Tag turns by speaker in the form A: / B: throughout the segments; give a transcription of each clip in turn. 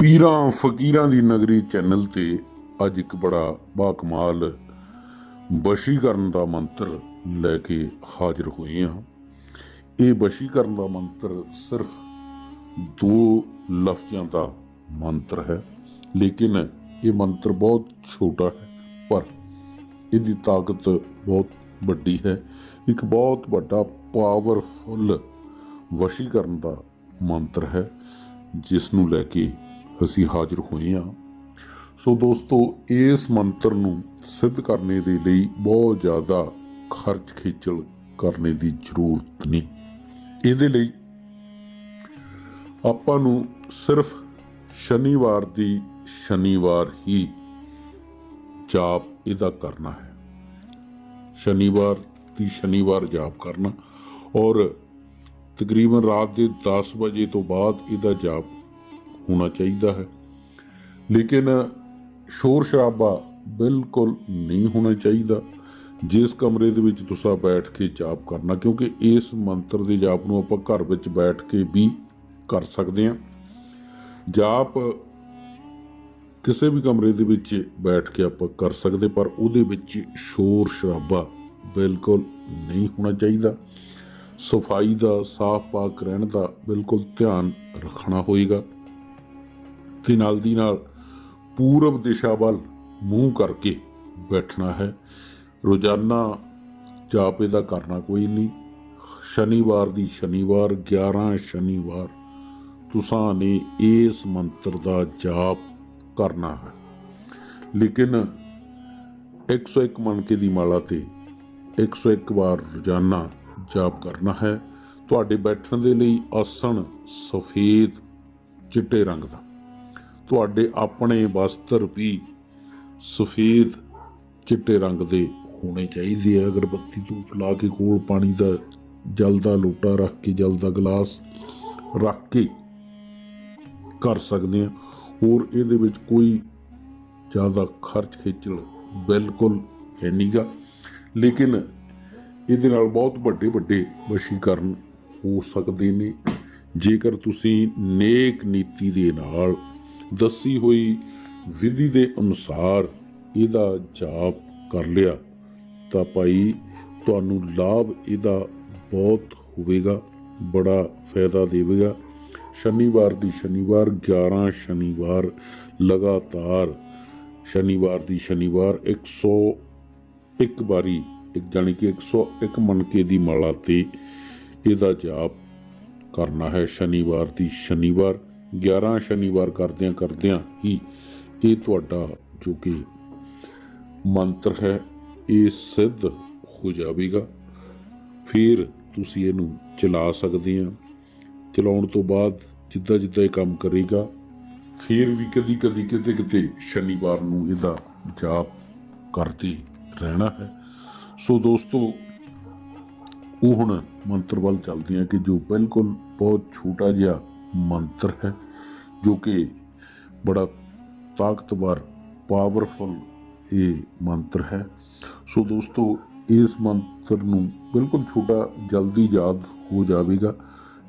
A: ਪੀਰਾਂ, ਫਕੀਰਾਂ ਦੀ ਨਗਰੀ ਚੈਨਲ ਤੇ ਅੱਜ ਇੱਕ ਬੜਾ ਬਾਕਮਾਲ ਵਸ਼ੀਕਰਨ ਦਾ ਮੰਤਰ ਲੈ ਕੇ ਹਾਜ਼ਰ ਹੋਏ ਹਾਂ। ਇਹ ਵਸ਼ੀਕਰਨ ਦਾ ਮੰਤਰ ਸਿਰਫ ਦੋ ਲਫ਼ਜ਼ਾਂ ਦਾ ਮੰਤਰ ਹੈ, ਲੇਕਿਨ ਇਹ ਮੰਤਰ ਬਹੁਤ ਛੋਟਾ ਹੈ, ਪਰ ਇਹਦੀ ਤਾਕਤ ਬਹੁਤ ਵੱਡੀ ਹੈ। ਇੱਕ ਬਹੁਤ ਵੱਡਾ ਪਾਵਰਫੁੱਲ ਵਸ਼ੀਕਰਨ ਦਾ ਮੰਤਰ ਹੈ ਜਿਸ ਨੂੰ ਲੈ ਕੇ ਅਸੀਂ ਹਾਜ਼ਰ ਹੋਏ ਹਾਂ। ਸੋ ਦੋਸਤੋ, ਇਸ ਮੰਤਰ ਨੂੰ ਸਿੱਧ ਕਰਨੇ ਦੇ ਲਈ ਬਹੁਤ ਜ਼ਿਆਦਾ ਖਰਚ ਖੇਚਲ ਕਰਨੇ ਦੀ ਜ਼ਰੂਰਤ ਨਹੀਂ। ਇਹਦੇ ਲਈ ਆਪਾਂ ਨੂੰ ਸਿਰਫ ਸ਼ਨੀਵਾਰ ਦੀ ਸ਼ਨੀਵਾਰ ਹੀ ਜਾਪ ਇਹਦਾ ਕਰਨਾ ਹੈ। ਸ਼ਨੀਵਾਰ ਦੀ ਸ਼ਨੀਵਾਰ ਜਾਪ ਕਰਨਾ ਔਰ ਤਕਰੀਬਨ ਰਾਤ ਦੇ 10 ਵਜੇ ਤੋਂ ਬਾਅਦ ਇਹਦਾ ਜਾਪ ਹੋਣਾ ਚਾਹੀਦਾ ਹੈ। ਲੇਕਿਨ ਸ਼ੋਰ ਸ਼ਰਾਬਾ ਬਿਲਕੁਲ ਨਹੀਂ ਹੋਣਾ ਚਾਹੀਦਾ। ਜਿਸ ਕਮਰੇ ਦੇ ਵਿੱਚ ਤੁਸੀਂ ਬੈਠ ਕੇ ਜਾਪ ਕਰਨਾ, ਕਿਉਂਕਿ ਇਸ ਮੰਤਰ ਦੇ ਜਾਪ ਨੂੰ ਆਪਾਂ ਘਰ ਵਿੱਚ ਬੈਠ ਕੇ ਵੀ ਕਰ ਸਕਦੇ ਹਾਂ। ਜਾਪ ਕਿਸੇ ਵੀ ਕਮਰੇ ਦੇ ਵਿੱਚ ਬੈਠ ਕੇ ਆਪਾਂ ਕਰ ਸਕਦੇ, ਪਰ ਉਹਦੇ ਵਿੱਚ ਸ਼ੋਰ ਸ਼ਰਾਬਾ ਬਿਲਕੁਲ ਨਹੀਂ ਹੋਣਾ ਚਾਹੀਦਾ। ਸਫ਼ਾਈ ਦਾ ਸਾਫ਼ ਪਾਕ ਰਹਿਣ ਦਾ ਬਿਲਕੁਲ ਧਿਆਨ ਰੱਖਣਾ ਹੋਏਗਾ। ਤੇ ਨਾਲ ਦੀ ਨਾਲ ਪੂਰਬ ਦਿਸ਼ਾ ਵੱਲ ਮੂੰਹ ਕਰਕੇ ਬੈਠਣਾ ਹੈ। ਰੋਜ਼ਾਨਾ ਜਾਪ ਇਹਦਾ ਕਰਨਾ ਕੋਈ ਨਹੀਂ। ਸ਼ਨੀਵਾਰ ਦੀ ਸ਼ਨੀਵਾਰ 11 ਸ਼ਨੀਵਾਰ, ਤੁਸਾਂ ਨੇ ਇਸ ਮੰਤਰ ਦਾ ਜਾਪ ਕਰਨਾ ਹੈ। ਲੇਕਿਨ 101 ਮਣਕੇ ਦੀ ਮਾਲਾ ਤੇ 101 ਵਾਰ ਰੋਜ਼ਾਨਾ ਜਾਪ ਕਰਨਾ ਹੈ। ਤੁਹਾਡੇ ਬੈਠਣ ਦੇ ਲਈ ਆਸਣ ਸਫੇਦ ਚਿੱਟੇ ਰੰਗ ਦਾ। ਤੁਹਾਡੇ ਆਪਣੇ ਵਸਤਰ ਵੀ ਸਫੇਦ ਚਿੱਟੇ ਰੰਗ ਦੇ ਹੋਣੇ ਚਾਹੀਦੇ ਆ। ਅਗਰਬੱਤੀ ਧੂਪ ਲਾ ਕੇ ਕੋਲ ਪਾਣੀ ਦਾ ਜਲ ਦਾ ਲੋਟਾ ਰੱਖ ਕੇ, ਜਲ ਦਾ ਗਲਾਸ ਰੱਖ ਕੇ ਕਰ ਸਕਦੇ ਆ। ਹੋਰ ਇਹਦੇ ਵਿੱਚ ਕੋਈ ਜ਼ਿਆਦਾ ਖਰਚ ਖੇਚਲ ਬਿਲਕੁਲ ਹੈ ਨਹੀਂਗਾ। ਲੇਕਿਨ ਇਹਦੇ ਨਾਲ ਬਹੁਤ ਵੱਡੇ ਵੱਡੇ ਵਸ਼ੀਕਰਨ ਹੋ ਸਕਦੇ ਨੇ। ਜੇਕਰ ਤੁਸੀਂ ਨੇਕ ਨੀਤੀ ਦੇ ਨਾਲ ਦੱਸੀ ਹੋਈ ਵਿਧੀ ਦੇ ਅਨੁਸਾਰ ਇਹਦਾ ਜਾਪ ਕਰ ਲਿਆ, ਤਾਂ ਭਾਈ ਤੁਹਾਨੂੰ ਲਾਭ ਇਹਦਾ ਬਹੁਤ ਹੋਵੇਗਾ, ਬੜਾ ਫਾਇਦਾ ਦੇਵੇਗਾ। ਸ਼ਨੀਵਾਰ ਦੀ ਸ਼ਨੀਵਾਰ 11 ਸ਼ਨੀਵਾਰ ਲਗਾਤਾਰ, ਸ਼ਨੀਵਾਰ ਦੀ ਸ਼ਨੀਵਾਰ 101 ਵਾਰੀ, ਇੱਕ ਜਾਣੀ ਕਿ 101 ਮਣਕੇ ਦੀ ਮਾਲਾ ਤੇ ਇਹਦਾ ਜਾਪ ਕਰਨਾ ਹੈ। ਸ਼ਨੀਵਾਰ ਦੀ ਸ਼ਨੀਵਾਰ 11 ਸ਼ਨੀਵਾਰ ਕਰਦਿਆਂ ਕਰਦਿਆਂ ਹੀ ਇਹ ਤੁਹਾਡਾ ਜੋ ਕਿ ਮੰਤਰ ਹੈ, ਇਹ ਸਿੱਧ ਹੋ ਜਾਵੇਗਾ। ਫਿਰ ਤੁਸੀਂ ਇਹਨੂੰ ਚਲਾ ਸਕਦੇ ਆ। ਚਲਾਉਣ ਤੋਂ ਬਾਅਦ ਜਿੱਦਾਂ ਜਿੱਦਾਂ ਇਹ ਕੰਮ ਕਰੇਗਾ, ਫਿਰ ਵੀ ਕਦੀ ਕਦੀ ਕਿਤੇ ਕਿਤੇ ਸ਼ਨੀਵਾਰ ਨੂੰ ਇਹਦਾ ਜਾਪ ਕਰਦੇ ਰਹਿਣਾ ਹੈ। ਸੋ ਦੋਸਤੋ, ਉਹ ਹੁਣ ਮੰਤਰ ਵੱਲ ਚੱਲਦੇ ਹਾਂ ਕਿ ਜੋ ਬਿਲਕੁਲ ਬਹੁਤ ਛੋਟਾ ਜਿਹਾ ਮੰਤਰ ਹੈ, ਜੋ ਕਿ ਬੜਾ ਤਾਕਤਵਰ ਪਾਵਰਫੁਲ ਇਹ ਮੰਤਰ ਹੈ। ਸੋ ਦੋਸਤੋ, ਇਸ ਮੰਤਰ ਨੂੰ ਬਿਲਕੁਲ ਛੋਟਾ, ਜਲਦੀ ਯਾਦ ਹੋ ਜਾਵੇਗਾ।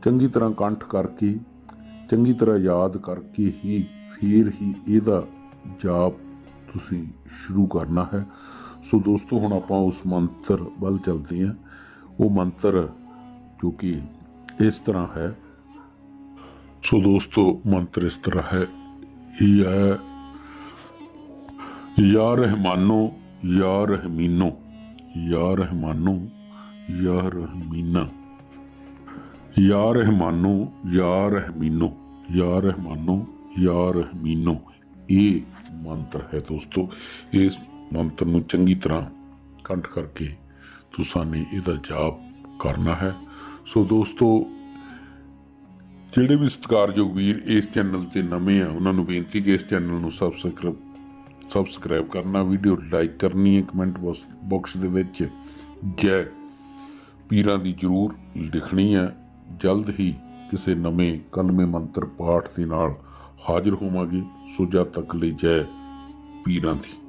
A: ਚੰਗੀ ਤਰ੍ਹਾਂ ਕੰਠ ਕਰਕੇ, ਚੰਗੀ ਤਰ੍ਹਾਂ ਯਾਦ ਕਰਕੇ ਹੀ, ਫਿਰ ਹੀ ਇਹਦਾ ਜਾਪ ਤੁਸੀਂ ਸ਼ੁਰੂ ਕਰਨਾ ਹੈ। ਸੋ ਦੋਸਤੋ, ਹੁਣ ਆਪਾਂ ਉਸ ਮੰਤਰ ਵੱਲ ਚੱਲਦੇ ਹਾਂ। ਉਹ ਮੰਤਰ ਜੋ ਕਿ ਇਸ ਤਰ੍ਹਾਂ ਹੈ ਸੋ ਦੋਸਤੋ, ਮੰਤਰ ਇਸ ਤਰ੍ਹਾਂ ਹੈ ਇਹ ਹੈ, ਯਾ ਰਹਿਮਾਨੋ, ਯਾ ਰਹਿਮੀਨੋ, ਯਾ ਰਹਿਮਾਨੋ, ਯਾ ਰਹਿਮੀਨਾ, ਯਾ ਰਹਿਮਾਨੋ, ਯਾ ਰਹਿਮੀਨੋ, ਯਾ ਰਹਿਮਾਨੋ, ਯਾ ਰਹਿਮੀਨੋ। ਇਹ ਮੰਤਰ ਹੈ ਦੋਸਤੋ, ਇਸ ਮੰਤਰ ਨੂੰ ਚੰਗੀ ਤਰ੍ਹਾਂ ਕੰਠ ਕਰਕੇ ਤੁਸਾਂ ਨੇ ਇਹਦਾ ਜਾਪ ਕਰਨਾ ਹੈ। ਸੋ ਦੋਸਤੋ ਜਿਹੜੇ ਵੀ ਸਤਿਕਾਰਯੋਗ ਵੀਰ ਇਸ ਚੈਨਲ ਤੇ ਨਵੇਂ ਆ, ਉਹਨਾਂ ਨੂੰ ਬੇਨਤੀ ਕਿ ਇਸ ਚੈਨਲ ਨੂੰ ਸਬਸਕ੍ਰਾਈਬ ਸਬਸਕ੍ਰਾਈਬ ਕਰਨਾ ਵੀਡੀਓ ਲਾਈਕ ਕਰਨੀ ਹੈ ਕਮੈਂਟ ਬਾਕਸ ਦੇ ਵਿੱਚ। ਜੈ ਪੀਰਾਂ ਦੀ ਜਰੂਰ ਲਿਖਣੀ ਹੈ। ਜਲਦ ਹੀ ਕਿਸੇ ਨਵੇਂ ਕਲਮੇ ਮੰਤਰ ਪਾਠ ਦੇ ਨਾਲ ਹਾਜ਼ਰ ਹੋਵਾਂਗੇ। ਸੋ ਜਦ ਤੱਕ ਲਈ ਜੈ ਪੀਰਾਂ ਦੀ।